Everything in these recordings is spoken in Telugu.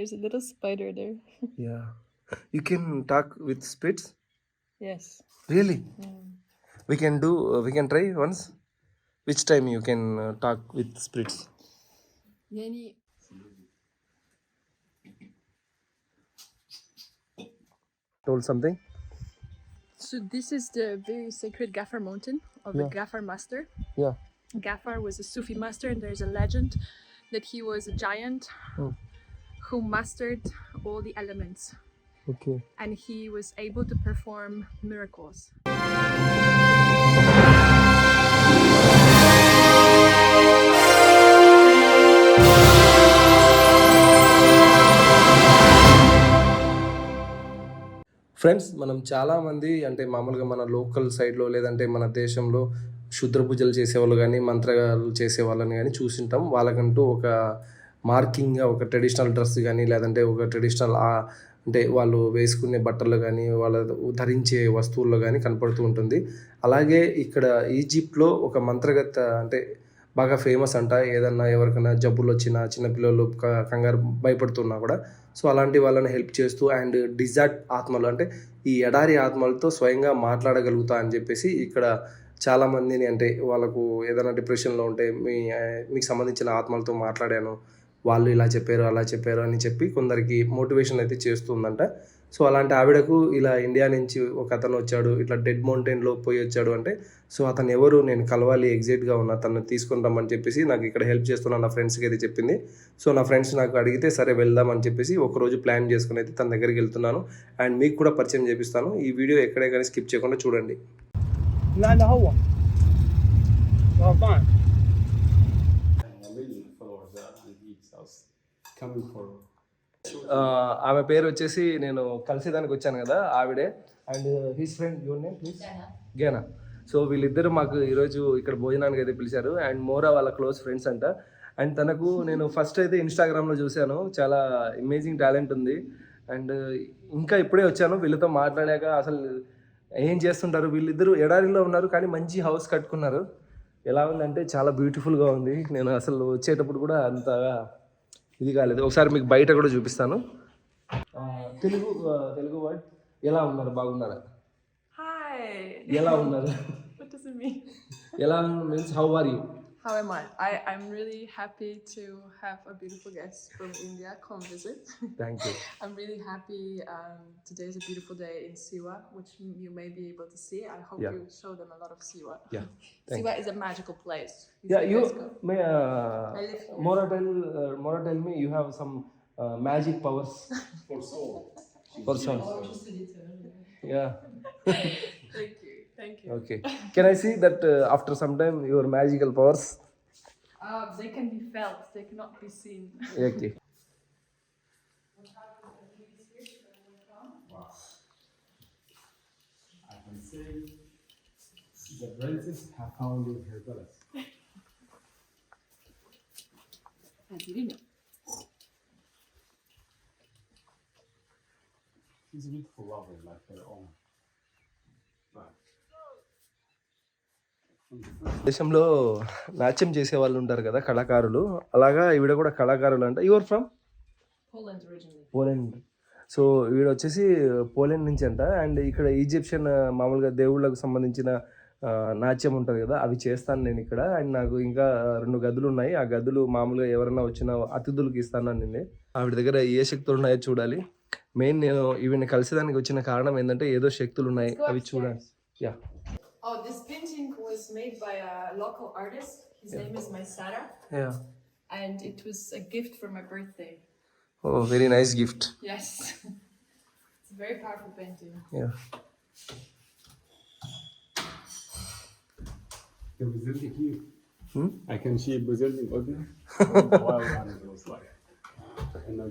there's a little spider there. yeah. You can talk with spirits. Yes. Really? Mm. We can do, uh, we can try once. Which time you can uh, talk with spirits? Yani told something? So this is the very sacred Gaffar mountain of yeah. the Gaffar master. Yeah. Gaffar was a Sufi master and there's a legend that he was a giant. Mm. Who mastered all the elements, okay and he was able to perform miracles. Friends మనం చాలామంది అంటే మామూలుగా మన లోకల్ సైడ్లో లేదంటే మన దేశంలో శుద్ర పూజలు చేసేవాళ్ళు కానీ మంత్రాలు చేసే వాళ్ళని కానీ చూసింటాం. వాళ్ళకంటూ ఒక మార్కింగ్గా ఒక ట్రెడిషనల్ డ్రెస్ కానీ లేదంటే ఒక ట్రెడిషనల్ అంటే వాళ్ళు వేసుకునే బట్టలు కానీ వాళ్ళ ధరించే వస్తువుల్లో కానీ కనపడుతూ ఉంటుంది. అలాగే ఇక్కడ ఈజిప్ట్లో ఒక మంత్రగత అంటే బాగా ఫేమస్ అంట. ఏదన్నా ఎవరికైనా జబ్బులు వచ్చినా చిన్నపిల్లలు క- కంగారు భయపడుతున్నా కూడా సో అలాంటి వాళ్ళని హెల్ప్ చేస్తూ అండ్ డిజార్ట్ ఆత్మలు అంటే ఈ ఎడారి ఆత్మలతో స్వయంగా మాట్లాడగలుగుతా అని చెప్పేసి ఇక్కడ చాలామందిని అంటే వాళ్ళకు ఏదైనా డిప్రెషన్లో ఉంటే మీ మీకు సంబంధించిన ఆత్మలతో మాట్లాడాను. వాళ్ళు ఇలా చెప్పారు అలా చెప్పారు అని చెప్పి కొందరికి మోటివేషన్ అయితే చేస్తుందంట. సో అలాంటి ఆవిడకు ఇలా ఇండియా నుంచి ఒక అతను వచ్చాడు ఇట్లా డెడ్ మౌంటైన్లో పోయి వచ్చాడు అంటే సో అతను ఎవరు? నేను కలవాలి ఎగ్జైట్గా ఉన్న తను తీసుకుని రమ్మని చెప్పేసి నాకు ఇక్కడ హెల్ప్ చేస్తున్నా నా ఫ్రెండ్స్కి అయితే చెప్పింది. సో నా ఫ్రెండ్స్ నాకు అడిగితే సరే వెళ్దాం అని చెప్పేసి ఒకరోజు ప్లాన్ చేసుకుని అయితే తన దగ్గరికి వెళ్తున్నాను. అండ్ మీకు కూడా పరిచయం చేపిస్తాను. ఈ వీడియో ఎక్కడే కానీ స్కిప్ చేయకుండా చూడండి. ఆమె పేరు వచ్చేసి నేను కలిసేదానికి వచ్చాను కదా ఆవిడే. And his friend your name please గేనా so వీళ్ళిద్దరు మాకు ఈరోజు ఇక్కడ భోజనానికి అయితే పిలిచారు. అండ్ మోరా వాళ్ళ క్లోజ్ ఫ్రెండ్స్ అంట. అండ్ తనకు నేను ఫస్ట్ అయితే ఇన్స్టాగ్రామ్లో చూశాను. చాలా అమేజింగ్ టాలెంట్ ఉంది. అండ్ ఇంకా ఇప్పుడే వచ్చాను. వీళ్ళతో మాట్లాడాక అసలు ఏం చేస్తుంటారు? వీళ్ళిద్దరు ఎడారిలో ఉన్నారు కానీ మంచి హౌస్ కట్టుకున్నారు. ఎలా ఉందంటే చాలా బ్యూటిఫుల్గా ఉంది. నేను అసలు వచ్చేటప్పుడు కూడా అంతగా ఇది కాలేదు. ఒకసారి మీకు బయట కూడా చూపిస్తాను. తెలుగు తెలుగు వర్డ్ ఎలా ఉన్నారు? బాగున్నారా. ఎలా ఉన్నారు? What does it mean? ఎలా means how are you How am I? I am really happy to have a beautiful guest from India come visit. Thank you. I'm really happy. Um, today is a beautiful day in Siwa, which you may be able to see. I hope yeah. you show them a lot of Siwa. Yeah. Thank Siwa you. is a magical place. It's yeah, you may. Uh, Mora tell uh, Mora tell me you have some uh, magic powers for soul. For soul. Yeah. You. Okay. Can I see that uh, after some time your magical powers? Uh, they can be felt, they cannot be seen. Okay. Wow. I can say the princess have found you her palace. Adivino. She's a beautiful lover like her own. దేశంలో నాట్యం చేసే వాళ్ళు ఉంటారు కదా కళాకారులు. అలాగా ఈవిడ కూడా కళాకారులు అంట. Your from. పోలెండ్ సో వీడు వచ్చేసి పోలెండ్ నుంచి అంట. అండ్ ఇక్కడ ఈజిప్షియన్ మామూలుగా దేవుళ్ళకు సంబంధించిన ఆ, నాట్యం ఉంటుంది కదా అవి చేస్తాను నేను ఇక్కడ. అండ్ నాకు ఇంకా రెండు గదులు ఉన్నాయి. ఆ గదులు మామూలుగా ఎవరైనా వచ్చిన అతిథులకు ఇస్తాను నిన్నే ఆవిడ దగ్గర ఏ శక్తులు ఉన్నాయో చూడాలి. మెయిన్ నేను ఈవిని కలిసేదానికి వచ్చిన కారణం ఏంటంటే ఏదో శక్తులు ఉన్నాయి. అవి చూడాలి. Yeah was made by a local artist. His yeah. name is Maisara. Yeah. And it was a gift for my birthday. Oh, very nice gift. Yes. it's a very powerful painting. Yeah. بزلني كيف؟ hmm? I can see بزلني قدنا. وايد انا بالنسبة لي. انه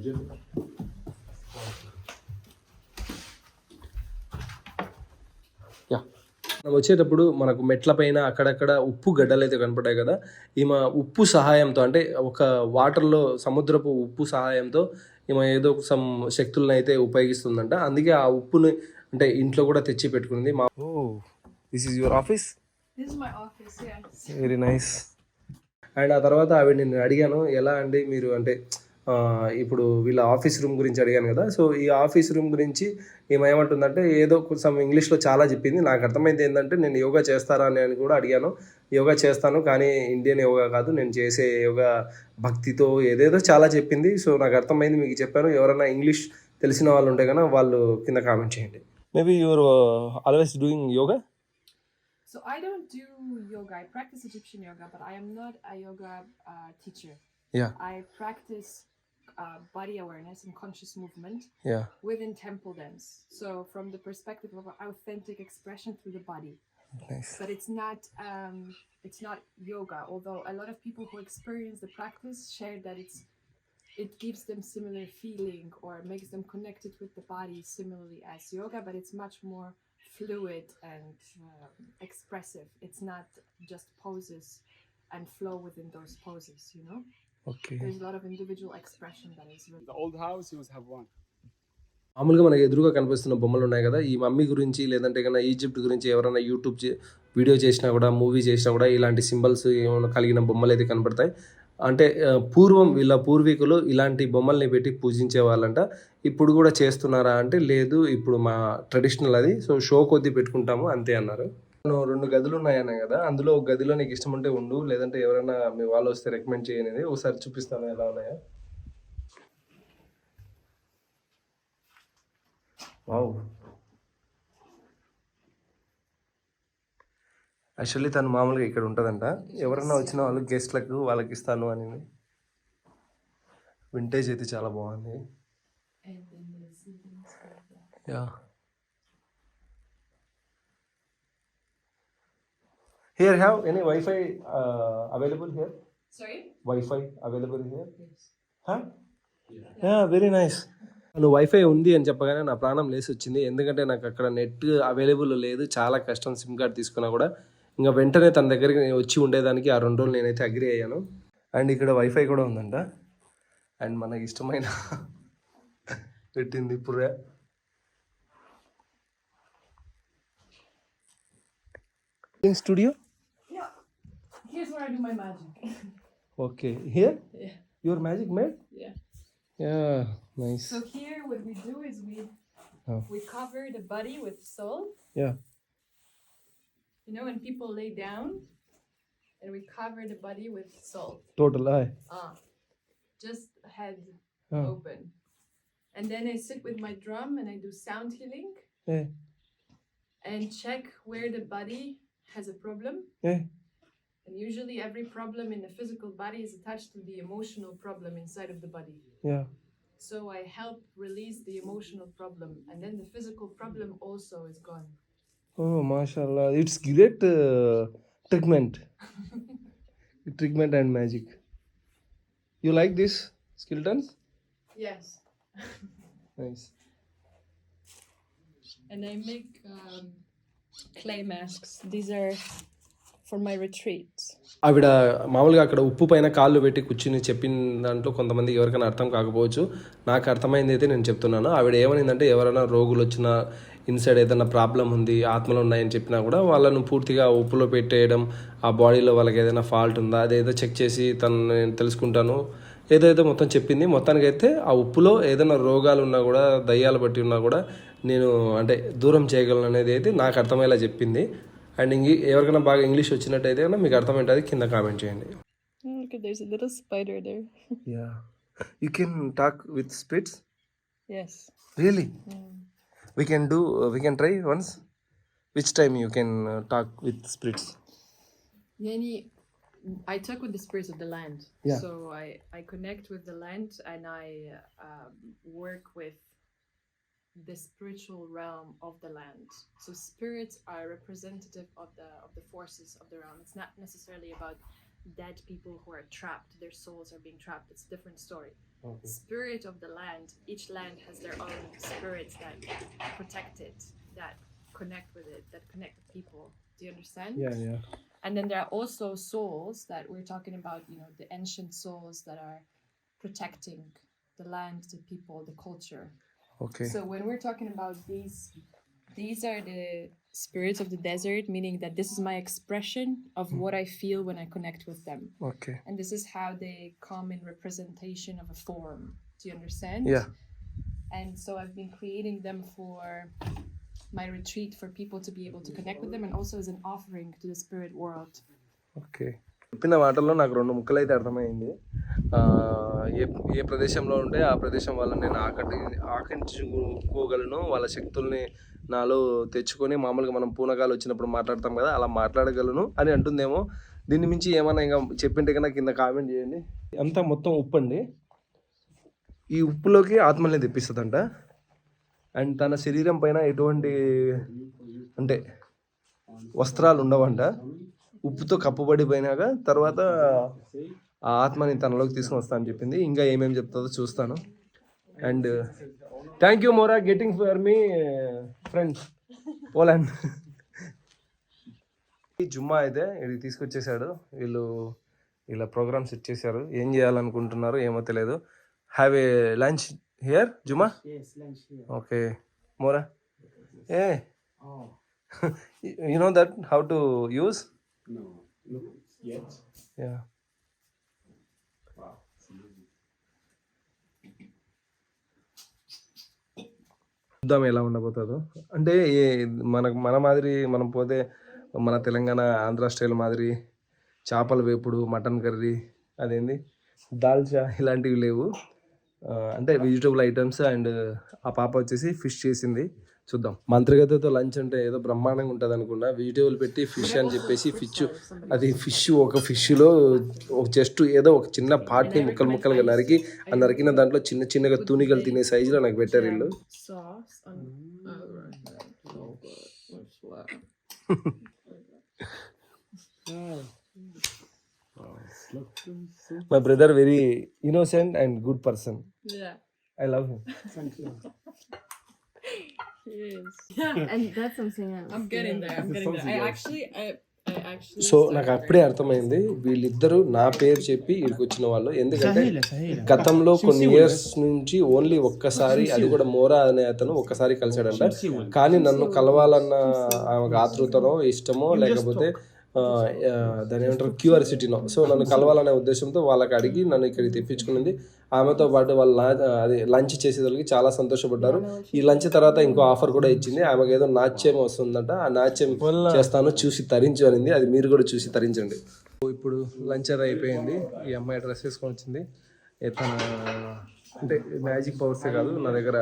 వచ్చేటప్పుడు మనకు మెట్ల పైన అక్కడక్కడ ఉప్పు గడ్డలు అయితే కనపడ్డాయి కదా ఈమె ఉప్పు సహాయంతో అంటే ఒక వాటర్లో సముద్రపు ఉప్పు సహాయంతో ఈమె ఏదో ఒక సమ్ శక్తులను అయితే ఉపయోగిస్తుందంట. అందుకే ఆ ఉప్పుని అంటే ఇంట్లో కూడా తెచ్చి పెట్టుకుంది. మా ఓ this is your office. Very nice and ఆ తర్వాత ఆవిడ నేను అడిగాను ఎలా అండి మీరు అంటే ఇప్పుడు వీళ్ళ ఆఫీస్ రూమ్ గురించి అడిగాను కదా. సో ఈ ఆఫీస్ రూమ్ గురించి ఈమె ఏమంటుందంటే ఏదో కొంచెం ఇంగ్లీష్లో చాలా చెప్పింది. నాకు అర్థమైంది ఏంటంటే నేను యోగా చేస్తారా అని అని కూడా అడిగాను. యోగా చేస్తాను కానీ ఇండియన్ యోగా కాదు. నేను చేసే యోగా భక్తితో ఏదేదో చాలా చెప్పింది. సో నాకు అర్థమైంది మీకు చెప్పాను. ఎవరైనా ఇంగ్లీష్ తెలిసిన వాళ్ళు ఉంటే కనుక వాళ్ళు కింద కామెంట్ చేయండి. Maybe your always doing yoga So I don't do yoga. I practice Egyptian yoga, but I am not a yoga uh, teacher. Yeah. I practice uh, body awareness and conscious movement yeah. within temple dance. So, from the perspective of authentic expression through the body. Nice. But it's not um, it's not yoga, although a lot of people who experience the practice share that it's it gives them similar feeling or makes them connected with the body similarly as yoga, but it's much more fluid and um, expressive. It's not just poses and flow within those poses, you know? Okay there's a lot of individual expression that is really The old house, he was have one. మామూలుగా మనకి ఎదురుగా కనిపిస్తున్న బొమ్మలు ఉన్నాయి కదా ఈ మమ్మీ గురించి లేదంటే కన్నా ఈజిప్ట్ గురించి ఎవరైనా యూట్యూబ్ చే- వీడియో చేసినా కూడా మూవీ చేసినా కూడా ఇలాంటి సింబల్స్ ఏమైనా కలిగిన బొమ్మలు అయితే కనపడతాయి అంటే ఆ, పూర్వం వీళ్ళ పూర్వీకులు ఇలాంటి బొమ్మల్ని పెట్టి పూజించే వాళ్ళంట. ఇప్పుడు కూడా చేస్తున్నారా అంటే లేదు ఇప్పుడు మా ట్రెడిషనల్ అది. సో షో కొద్దీ పెట్టుకుంటాము అంతే అన్నారు. నేను రెండు గదులు ఉన్నాయన్నా కదా అందులో ఒక గదిలో నీకు ఇష్టం ఉంటే ఉండు లేదంటే ఎవరైనా మీ వాళ్ళు వస్తే రికమెండ్ చేయనేది ఒకసారి చూపిస్తాను ఎలా ఉన్నాయో. వావ్. యాక్చువల్లీ తను మామూలుగా ఇక్కడ ఉంటుందంట. ఎవరన్నా వచ్చిన వాళ్ళు గెస్ట్లకు వాళ్ళకి ఇస్తాను అని వింటేజ్ అయితే చాలా బాగుంది. And here have any wifi available here Sorry. Wifi available here Yes. Yeah very nice నువ్వు వైఫై ఉంది అని చెప్పగానే నా ప్రాణం లేసి వచ్చింది ఎందుకంటే నాకు అక్కడ నెట్ అవైలబుల్ లేదు చాలా కష్టం సిమ్ కార్డ్ తీసుకున్నా కూడా. ఇంకా వెంటనే తన దగ్గరికి నేను వచ్చి ఉండేదానికి ఆ రెండు రోజులు నేనైతే అగ్రి అయ్యాను. అండ్ ఇక్కడ వైఫై కూడా ఉందంట. అండ్ మనకి ఇష్టమైన పెట్టింది పుర్రె. Studio Here's where I do my magic. Okay, here? Yeah. Your magic made? Yeah. Yeah, nice. So here, what we do is we oh. we cover the body with salt. Yeah. You know, when people lay down, and we cover the body with salt. Total eye. Ah, just head oh. open, and then I sit with my drum and I do sound healing. Yeah. And check where the body has a problem. Yeah and usually, every problem in the physical body is attached to the emotional problem inside of the body. Yeah. So I help release the emotional problem, and then the physical problem also is gone. Oh, mashallah. It's great uh, treatment. treatment and magic. You like this, Skiltons? Yes. Nice. And I make um, clay masks. These are for my retreat ఆవిడ మామూలుగా అక్కడ ఉప్పు పైన కాళ్ళు పెట్టి కూర్చుని చెప్పిన దాంట్లో కొంతమంది ఎవరికైనా అర్థం కాకపోవచ్చు. నాకు అర్థమైంది అయితే నేను చెప్తున్నాను. ఆవిడ ఏమనిందంటే ఎవరైనా రోగులు వచ్చినా ఇన్సైడ్ ఏదైనా ప్రాబ్లం ఉంది ఆత్మలు ఉన్నాయని చెప్పినా కూడా వాళ్ళను పూర్తిగా ఉప్పులో పెట్టేయడం ఆ బాడీలో వాళ్ళకి ఏదైనా ఫాల్ట్ ఉందా అదేదో చెక్ చేసి తను నేను తెలుసుకుంటాను. ఏదైతే మొత్తం చెప్పింది మొత్తానికైతే ఆ ఉప్పులో ఏదైనా రోగాలు ఉన్నా కూడా దయ్యాలు బట్టి ఉన్నా కూడా నేను అంటే దూరం చేయగలను అనేది అయితే నాకు అర్థమయ్యేలా చెప్పింది. అండ్ ఇంక ఎవరికైనా బాగా ఇంగ్లీష్ వచ్చినట్టయితే కనుక మీకు అర్థమైంటుంది కింద కామెంట్ చేయండి Oh, look at there's a little spider there. Ya you can talk with spits yes. Really we can do we can try once which time you can talk with spits Yani, I talk with the spirits of the land. Yeah. So I, I connect with the land and I um, work with the spiritual realm of the land. So spirits are representative of the of the forces of the realm. It's not necessarily about dead people who are trapped. Their souls are being trapped. It's a different story. Spirit of the land. Each land has their own spirits that protect it, that connect with it, that connect with people. Do you understand? Yeah yeah And then there are also souls that we're talking about, you know, the ancient souls that are protecting the land, the people, the culture. Okay. So when we're talking about these, these are the spirits of the desert, meaning that this is my expression of hmm. what I feel when I connect with them. Okay. And this is how they come in representation of a form. Do you understand? Yeah. And so I've been creating them for my retreat for people to be able to connect with them and also as an offering to the spirit world. Okay. చెప్పిన మాటల్లో నాకు రెండు ముక్కలు అయితే అర్థమైంది ఏ ఏ ప్రదేశంలో ఉంటే ఆ ప్రదేశం వల్ల నేను ఆకటి ఆకర్షించుకోగలను వాళ్ళ శక్తుల్ని నాలో తెచ్చుకొని మామూలుగా మనం పూనకాలు వచ్చినప్పుడు మాట్లాడతాం కదా అలా మాట్లాడగలను అని అంటుందేమో. దీని మించి ఏమైనా ఇంకా చెప్పింటే కన్నా కింద కామెంట్ చేయండి. అంతా మొత్తం ఉప్పు అండి ఈ ఉప్పులోకి ఆత్మల్ని తెప్పిస్తుందంట. అండ్ తన శరీరం పైన ఎటువంటి అంటే వస్త్రాలు ఉండవంట. ఉప్పుతో కప్పబడి పోయినాక తర్వాత ఆ ఆత్మని తనలోకి తీసుకొని వస్తా అని చెప్పింది. ఇంకా ఏమేమి చెప్తుందో చూస్తాను. And thank you Mora getting for me friends Poland. ఈ జుమ్మా అయితే ఇక్కడికి తీసుకొచ్చేసాడు. వీళ్ళు ఇలా ప్రోగ్రామ్ సెట్ చేశారు. ఏం చేయాలనుకుంటున్నారు ఏమో తెలియదు. Have a lunch here here. Okay Mora a. You know that how to use No, look, yet. Wow, amazing. చూద్దాం ఎలా ఉండబోతుందో అంటే ఏ- మనకు మన మాదిరి మనం పోతే మన తెలంగాణ ఆంధ్ర స్టైల్ మాదిరి చేపల వేపుడు మటన్ కర్రీ అదేంది దాల్చా ఇలాంటివి లేవు అంటే వెజిటబుల్ ఐటమ్స్ అండ్ ఆ పాప వచ్చేసి ఫిష్ చేసింది చూద్దాం. మంత్రిగతతో లంచ్ అంటే ఏదో బ్రహ్మాండంగా ఉంటుంది అనుకున్నా. వెజిటేబుల్ పెట్టి ఫిష్ అని చెప్పేసి ఫిష్ అది ఫిష్ ఒక ఫిష్లో ఒక జస్ట్ ఏదో ఒక చిన్న పార్ట్ని ముక్కలు ముక్కలుగా నరికి ఆ నరికిన దాంట్లో చిన్న చిన్నగా తూనికలు తినే సైజులో నాకు పెట్టారు వీళ్ళు my brother very innocent and good person. I love him so నాకు అప్పుడే అర్థమైంది వీళ్ళిద్దరూ నా పేరు చెప్పి ఇక్కడికి వచ్చిన వాళ్ళు. ఎందుకంటే గతంలో కొన్ని ఇయర్స్ నుంచి ఓన్లీ ఒక్కసారి అది కూడా మోరా అనే అతను ఒక్కసారి కలిశాడంట. కానీ నన్ను కలవాలన్న ఆమెకు ఆతృతనో ఇష్టమో లేకపోతే దాని ఏమంటారు? క్యూరియాసిటీనో సో నన్ను కలవాలనే ఉద్దేశంతో వాళ్ళకి అడిగి నన్ను ఇక్కడికి తెప్పించుకునింది. ఆమెతో పాటు వాళ్ళు అది లంచ్ చేసేదానికి చాలా సంతోషపడ్డారు. ఈ లంచ్ తర్వాత ఇంకో ఆఫర్ కూడా ఇచ్చింది. ఆమెకు ఏదో నాట్యం వస్తుందంట. ఆ నాట్యం చేస్తాను చూసి తరించు అనింది. అది మీరు కూడా చూసి తరించండి. ఇప్పుడు లంచ్ అది అయిపోయింది. ఈ అమ్మాయి డ్రెస్ వేసుకొని వచ్చింది. ఏ తన అంటే మ్యాజిక్ పవర్సే కాదు. నా దగ్గర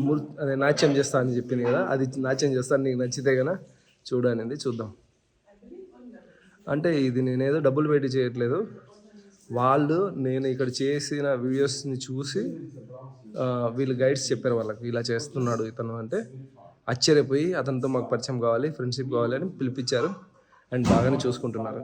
మూర్ అదే నాట్యం చేస్తా అని చెప్పింది కదా. అది నాట్యం చేస్తాను నీకు నచ్చితే కదా. చూడు అనేది. చూద్దాం. అంటే ఇది నేనేదో డబ్బులు పెట్టి చేయట్లేదు. వాళ్ళు నేను ఇక్కడ చేసిన వీడియోస్ని చూసి వీళ్ళు గైడ్స్ చెప్పారు వాళ్ళకి ఇలా చేస్తున్నాడు ఇతను అంటే. ఆశ్చర్యపోయి అతనితో మాకు పరిచయం కావాలి ఫ్రెండ్షిప్ కావాలి అని పిలిపించారు. అండ్ బాగానే చూసుకుంటున్నారు.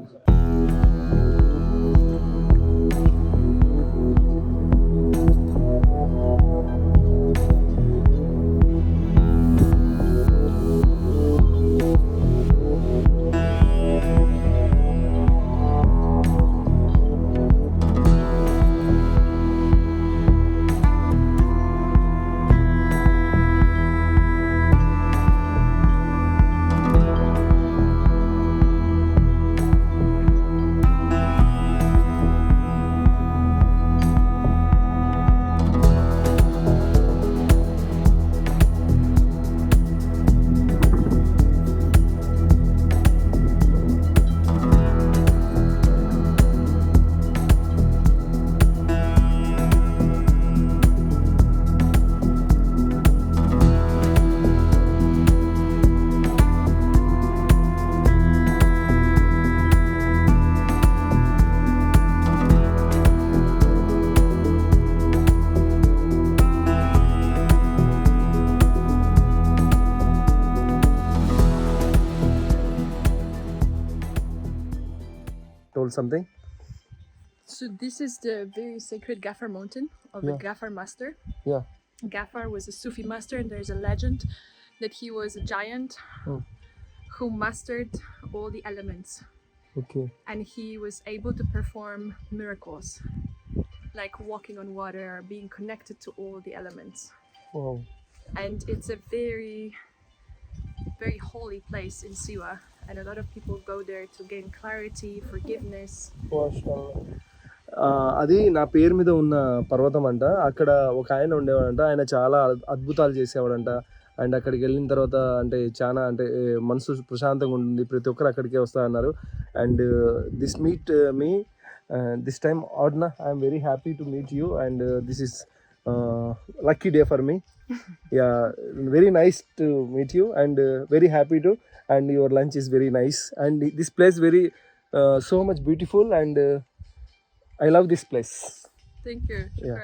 Something? So this is the very sacred Gafar mountain of the Gafar master. yeah. Gafar was a Sufi master, and there's a legend that he was a giant Oh. who mastered all the elements, okay. And he was able to perform miracles, like walking on water, being connected to all the elements. wow. And it's a very very holy place in Siwa, and a lot of people go there to gain clarity, forgiveness. ఆ, అది నా పేరు మీద ఉన్న పర్వతం అంట. అక్కడ ఒక ఆయన ఉండేవాడంట. ఆయన చాలా అద్భుతాలు చేసేవాడంట. అండ్ అక్కడికి వెళ్ళిన తర్వాత అంటే చాలా అంటే మనసు ప్రశాంతంగా ఉంటుంది. ప్రతి ఒక్కరు అక్కడికే వస్తా అన్నారు. And this meet me this time ఆడ్నా I'm very happy to meet you. And this is lucky day for me. Yeah very nice to meet you. And very happy to and your lunch is very nice. And this place very uh, so much beautiful and uh, i love this place. Thank you yeah.